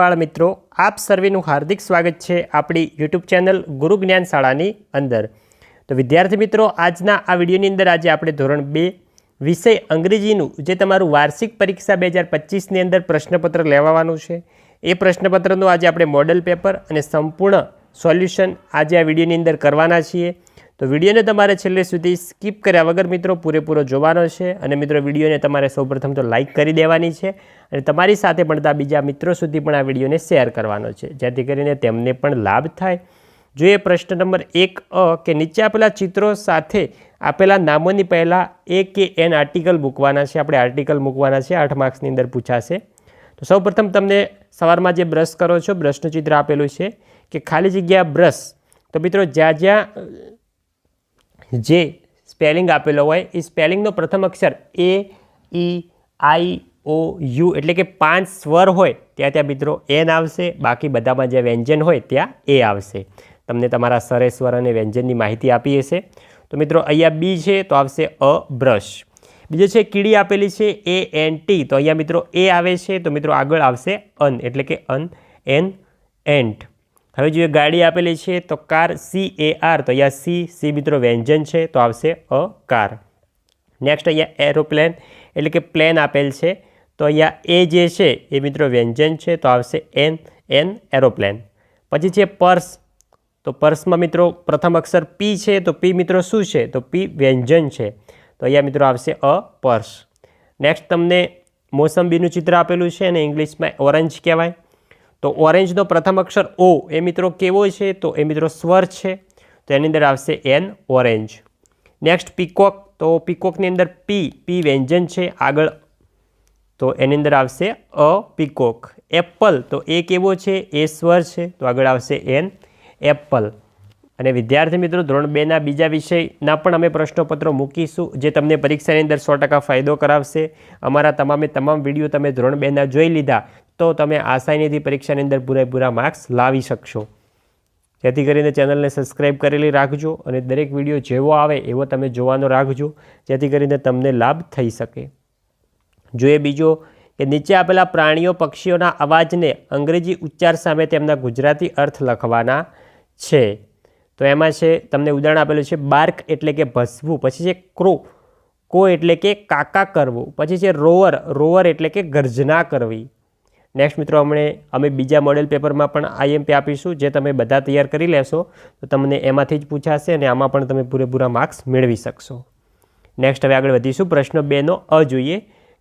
બાળ મિત્રો, આપ સર્વેનું હાર્દિક સ્વાગત છે આપણી યુટ્યુબ ચેનલ ગુરુ જ્ઞાન શાળાની અંદર. તો વિદ્યાર્થી મિત્રો, આજના આ વિડીયોની અંદર આજે આપણે ધોરણ બે, વિષય અંગ્રેજીનું, જે તમારું વાર્ષિક પરીક્ષા બે હજાર પચીસની અંદર પ્રશ્નપત્ર લેવાવાનું છે. એ પ્રશ્નપત્રનું આજે આપણે મોડલ પેપર અને સંપૂર્ણ સોલ્યુશન આજે આ વિડીયોની અંદર કરવાના છીએ. તો વિડીયોને તમારે છેલ્લે સુધી સ્કીપ કર્યા વગર મિત્રો પૂરેપૂરો જોવાનો છે અને મિત્રો વિડીયોને તમારે સૌપ્રથમ તો લાઇક કરી દેવાની છે અને તમારી સાથે ભણતા બીજા મિત્રો સુધી પણ આ વિડીયોને શેર કરવાનો છે. જેથી કરીને તેમને પણ લાભ થાય. જોઈએ પ્રશ્ન નંબર એક અ કે નીચે આપેલા ચિત્રો સાથે આપેલા નામોની પહેલાં એ કે એન આર્ટિકલ મૂકવાના છે. આપણે આર્ટિકલ મૂકવાના છે. આઠ માર્ક્સની અંદર પૂછાશે. તો સૌપ્રથમ તમને સવારમાં જે બ્રશ કરો છો, બ્રશનું ચિત્ર આપેલું છે. કે ખાલી જગ્યા બ્રશ. તો મિત્રો જ્યાં જ્યાં જે સ્પેલિંગ આપેલો હોય, એ સ્પેલિંગનો પ્રથમ અક્ષર એ, ઈ, આઈ, ઓ, યુ એટલે કે પાંચ સ્વર હોય, ત્યાં ત્યાં મિત્રો એન આવશે. બાકી બધામાં જે વ્યંજન હોય, ત્યાં એ આવશે. તમને તમારા સરે, સ્વર અને વ્યંજનની માહિતી આપી હશે. તો મિત્રો અહીંયા બી છે, તો આવશે અ બ્રશ. બીજો છે કીડી આપેલી છે, એ, એન, ટી. તો અહીંયા મિત્રો એ આવે છે, તો મિત્રો આગળ આવશે અન, એટલે કે અન, એન, એન્ટ. હવે જોઈએ ગાડી આપેલી છે, તો કાર સી એ આર તો અહીંયા સી સી મિત્રો વ્યંજન છે, તો આવશે અ કાર નેક્સ્ટ અહીંયા એરોપ્લેન એટલે કે પ્લેન આપેલ છે, તો અહીંયા એ જે છે, એ મિત્રો વ્યંજન છે, તો આવશે એન એન એરોપ્લેન પછી છે પર્સ તો પર્સમાં મિત્રો પ્રથમ અક્ષર પી છે, તો પી મિત્રો શું છે, તો પી વ્યંજન છે. તો અહીંયા મિત્રો આવશે અ પર્સ નેક્સ્ટ તમને મોસંબીનું ચિત્ર આપેલું છે, અને ઇંગ્લિશમાં ઓરેન્જ કહેવાય. તો ઓરેન્જનો પ્રથમ અક્ષર ઓ, એ મિત્રો કેવો છે? તો એ મિત્રો સ્વર છે. તો એની અંદર આવશે એન ઓરેન્જ. Next peacock. તો પીકોકની અંદર પી પી વ્યંજન છે. આગળ તો એની અંદર આવશે અ પીકોક. એપલ. તો એ કેવો છે? એ સ્વર છે. તો આગળ આવશે એન એપલ. અને વિદ્યાર્થી મિત્રો, ધોરણ બેના બીજા વિષયના પણ અમે પ્રશ્નપત્રો મૂકીશું, જે તમને પરીક્ષાની અંદર સો ફાયદો કરાવશે. અમારા તમામે તમામ વીડિયો તમે ધોરણ બેના જોઈ લીધા. તો તમે આસાનીથી પરીક્ષાની અંદર પૂરેપૂરા માર્ક્સ લાવી શકશો. જેથી કરીને ચેનલને સબસ્ક્રાઈબ કરેલી રાખજો અને દરેક વીડિયો જેવો આવે એવો તમે જોવાનો રાખજો, જેથી કરીને તમને લાભ થઈ શકે. જોઈએ બીજો કે નીચે આપેલા પ્રાણીઓ પક્ષીઓના અવાજને અંગ્રેજી ઉચ્ચાર સામે તેમના ગુજરાતી અર્થ લખવાના છે. તો એમાં છે, તમને ઉદાહરણ આપેલું છે, બાર્ક એટલે કે ભસવું, પછી છે, ક્રો. કો એટલે કે કાકા કરવું, પછી છે, રોવર રોવર એટલે કે ગર્જના કરવી. નેક્સ્ટ મિત્રો અમને અમે બીજા મોડેલ પેપરમાં પણ આઈએમપી આપીશું, જે તમે બધા તૈયાર કરી લેશો, તો તમને એમાંથી જ પૂછાશે અને આમાં પણ તમે પૂરેપૂરા માર્ક્સ મેળવી શકશો. નેક્સ્ટ હવે આગળ વધીશું. પ્રશ્ન બેનો અ જોઈએ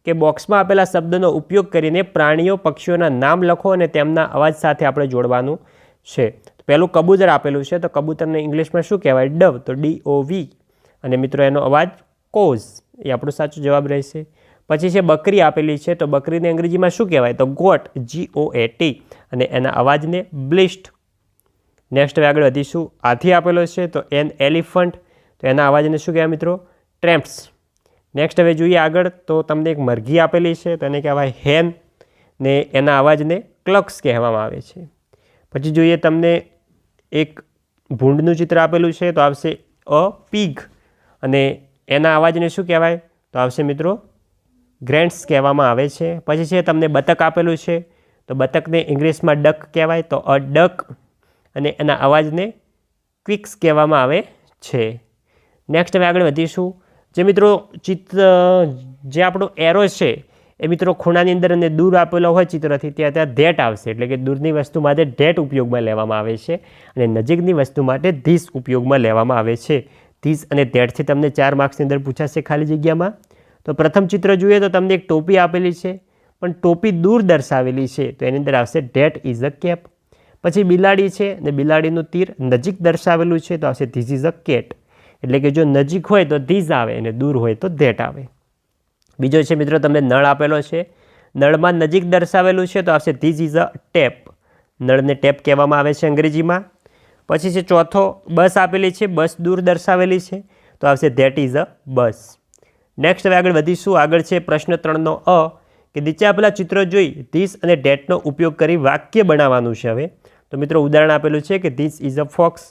કે બોક્સમાં આપેલા શબ્દનો ઉપયોગ કરીને પ્રાણીઓ, પક્ષીઓના નામ લખો અને તેમના અવાજ સાથે આપણે જોડવાનું છે. પહેલું કબૂતર આપેલું છે, તો કબૂતરને ઇંગ્લિશમાં શું કહેવાય? ડવ, તો ડી ઓ વી અને મિત્રો, એનો અવાજ કોઝ, એ આપણો સાચો જવાબ રહેશે. પછી છે બકરી આપેલી છે, તો બકરીને અંગ્રેજીમાં શું કહેવાય? તો ગોટ જી ઓ એ ટી અને એના અવાજને બ્લિસ્ટ. નેક્સ્ટ હવે આગળ વધીશું. હાથી આપેલો છે, તો એન એલિફન્ટ, તો એના અવાજને શું કહેવાય મિત્રો? ટ્રેમ્પ્સ નેક્સ્ટ હવે જોઈએ આગળ, તો તમને એક મરઘી આપેલી છે, તો એને કહેવાય હેન ને એના અવાજને ક્લક્સ કહેવામાં આવે છે. પછી જોઈએ તમને એક ભૂંડનું ચિત્ર આપેલું છે, તો આવશે અ પીગ, અને એના અવાજને શું કહેવાય? તો આવશે મિત્રો ગ્રેન્ડ્સ કહેવામાં આવે છે. પછી છે તમને બતક આપેલું છે. તો બતકને ઇંગ્લિશમાં ડક કહેવાય. તો અ ડક અને એના અવાજને ક્વિક્સ કહેવામાં આવે છે. નેક્સ્ટ હવે આગળ વધીશું. જે મિત્રો ચિત્ર, જે આપણો એરો છે, એ મિત્રો ખૂણાની અંદર અને દૂર આપેલો હોય ચિત્રથી ત્યાં ત્યાં ધેટ આવશે. એટલે કે દૂરની વસ્તુ માટે ધેટ ઉપયોગમાં લેવામાં આવે છે અને નજીકની વસ્તુ માટે ધીસ ઉપયોગમાં લેવામાં આવે છે. ધીસ અને ધેટથી તમને ચાર માર્ક્સની અંદર પૂછાશે ખાલી જગ્યામાં. તો પ્રથમ ચિત્ર જોઈએ તો તમને એક ટોપી આપેલી છે, પણ ટોપી દૂર દર્શાવેલી છે, તો એની અંદર આવશે ડેટ ઇઝ અ કેપ પછી બિલાડી છે, અને બિલાડીનું તીર નજીક દર્શાવેલું છે, તો આવશે ધીસ ઇઝ અ કેટ એટલે કે જો નજીક હોય તો ધીઝ આવે, અને દૂર હોય તો ધેટ આવે. બીજો છે મિત્રો, તમને નળ આપેલો છે. નળમાં નજીક દર્શાવેલું છે, તો આવશે ધીઝ ઇઝ અ ટેપ નળને ટેપ કહેવામાં આવે છે અંગ્રેજીમાં. પછી છે ચોથો, બસ આપેલી છે, બસ દૂર દર્શાવેલી છે, તો આવશે that is a bus next હવે આગળ વધીશું. આગળ છે પ્રશ્ન ત્રણનો અ, કે નીચે આપેલા ચિત્ર જોઈ ધીસ અને ડેટનો ઉપયોગ કરી વાક્ય બનાવવાનું છે હવે. તો મિત્રો ઉદાહરણ આપેલું છે કે ધીસ ઇઝ અ ફોક્સ.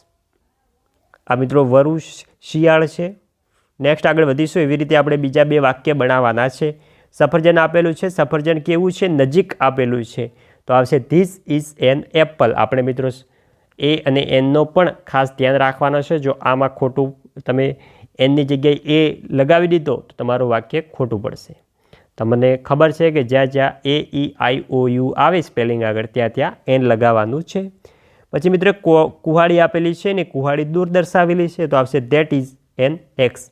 આ મિત્રો વરુ શિયાળ છે. નેક્સ્ટ આગળ વધીશું. એવી રીતે આપણે બીજા બે વાક્ય બનાવવાના છે. સફરજન આપેલું છે. સફરજન કેવું છે? નજીક આપેલું છે. તો આવશે ધીસ ઇઝ એન એપલ. આપણે મિત્રો એ અને એનનો પણ ખાસ ધ્યાન રાખવાનો છે. જો આમાં ખોટું તમે એનની જગ્યાએ એ લગાવી દીધો, તો તમારું વાક્ય ખોટું પડશે. તમને ખબર છે કે જ્યાં જ્યાં એ, ઈ, આઈ, ઓ, યુ આવે સ્પેલિંગ આગળ, ત્યાં ત્યાં એન લગાવવાનું છે. પછી મિત્રો કુહાડી આપેલી છે ને કુહાડી દૂર દર્શાવેલી છે, તો આવશે that is an axe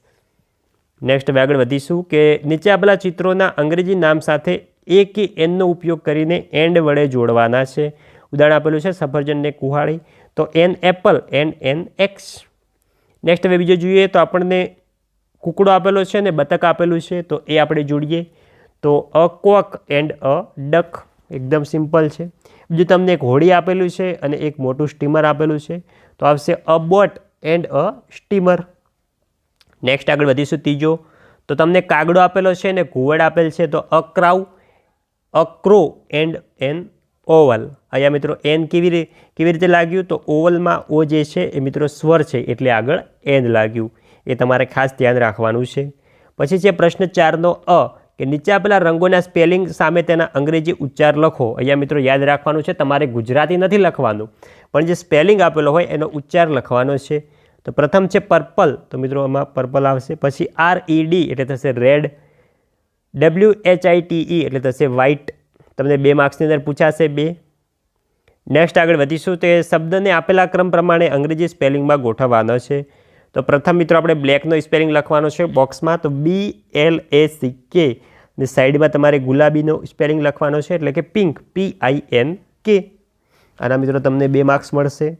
next હવે આગળ વધીશું કે નીચે આપેલા ચિત્રોના અંગ્રેજી નામ સાથે એ કે એનનો ઉપયોગ કરીને એન્ડ વડે જોડવાના છે. ઉદાહરણ આપેલું છે સફરજનને કુહાડી, તો an apple and an axe next હવે બીજો જોઈએ તો આપણને કુકડો આપેલો છે ને બતક આપેલું છે, તો એ આપણે જોડીએ. તો a cock and a duck, એકદમ સિમ્પલ છે. બીજું તમને એક હોડી આપેલું છે અને એક મોટું સ્ટીમર આપેલું છે. તો આવશે a boat and a steamer. Next આગળ વધીશું ત્રીજો. તો તમને કાગડો આપેલો છે ને ઘુવડ આપેલ છે, તો a crow, a crow and an owl. અહીંયા મિત્રો એન કેવી રીતે કેવી રીતે લાગ્યું? તો ઓવલમાં ઓ જે છે એ મિત્રો સ્વર છે, એટલે આગળ એન લાગ્યું. એ તમારે ખાસ ધ્યાન રાખવાનું છે. પછી છે પ્રશ્ન ચારનો અ, કે નીચે આપેલા રંગોના સ્પેલિંગ સામે તેના અંગ્રેજી ઉચ્ચાર લખો. અહીંયા મિત્રો યાદ રાખવાનું છે, તમારે ગુજરાતી નથી લખવાનું. પણ જે સ્પેલિંગ આપેલો હોય એનો ઉચ્ચાર લખવાનો છે. તો પ્રથમ છે પર્પલ, તો મિત્રો આમાં પર્પલ આવશે. પછી આર ઈ ડી એટલે થશે red. W H I T E એટલે થશે વ્હાઇટ તમને બે માર્ક્સની અંદર પૂછાશે બે. નેક્સ્ટ આગળ વધીશું તે શબ્દને આપેલા ક્રમ પ્રમાણે અંગ્રેજી સ્પેલિંગમાં ગોઠવવાનો છે. તો પ્રથમ મિત્રો આપણે બ્લેકનો સ્પેલિંગ લખવાનો છે બોક્સમાં. તો બી એલ એ સી કે ને સાઈડમાં તમારે ગુલાબીનો સ્પેલિંગ લખવાનો છે એટલે કે પિંક પી આઈ એન કે આના મિત્રો તમને બે માર્ક્સ મળશે.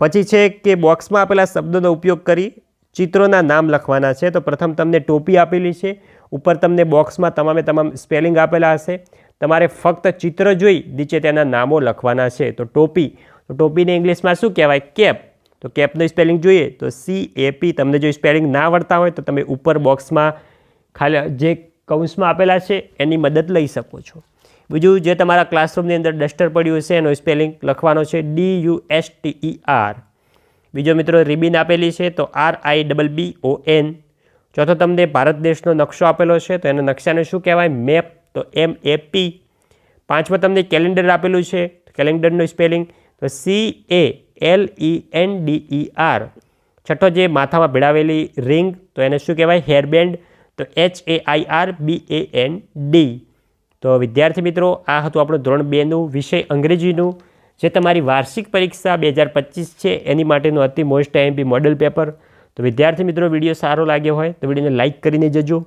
પછી છે કે બોક્સમાં આપેલા શબ્દોનો ઉપયોગ કરી ચિત્રોના નામ લખવાના છે. તો પ્રથમ તમને ટોપી આપેલી છે. ઉપર તમને બોક્સમાં તમામે તમામ સ્પેલિંગ આપેલા હશે. તમારે ફક્ત ચિત્ર જોઈ નીચે તેના નામો લખવાના છે. તો ટોપી. તો ટોપીને ઇંગ્લિશમાં શું કહેવાય? કેપ. તો કેપનું સ્પેલિંગ જોઈએ તો સી એપી તમને જો સ્પેલિંગ ના આવડતા હોય તો તમે ઉપર બોક્સમાં ખાલી જે કૌંસમાં આપેલા છે એની મદદ લઈ શકો છો. બીજું જે તમારા ક્લાસરૂમની અંદર ડસ્ટર પડ્યું હશે એનો સ્પેલિંગ લખવાનો છે D U S T E R બીજો મિત્રો રિબિન આપેલી છે તો R I double B O N ચોથો તમને ભારત દેશનો નકશો આપેલો છે તો એના નકશાને શું કહેવાય? મેપ તો એમ એપી પાંચમાં તમને કેલેન્ડર આપેલું છે. કેલેન્ડરનું સ્પેલિંગ તો C A L E N D E R. છઠ્ઠો જે માથામાં ભેળાવેલી રિંગ, તો એને શું કહેવાય? હેરબેન્ડ. તો H A I R B A N D. તો વિદ્યાર્થી મિત્રો, આ હતું આપણું ધોરણ બેનું વિષય અંગ્રેજીનું. જે તમારી વાર્ષિક પરીક્ષા બે હજાર પચીસ છે, એની માટેનું અતિ મોસ્ટ આઈએમપી મોડલ પેપર. તો વિદ્યાર્થી મિત્રો, વીડિયો સારો લાગ્યો હોય તો વિડીયોને લાઇક કરીને જજો.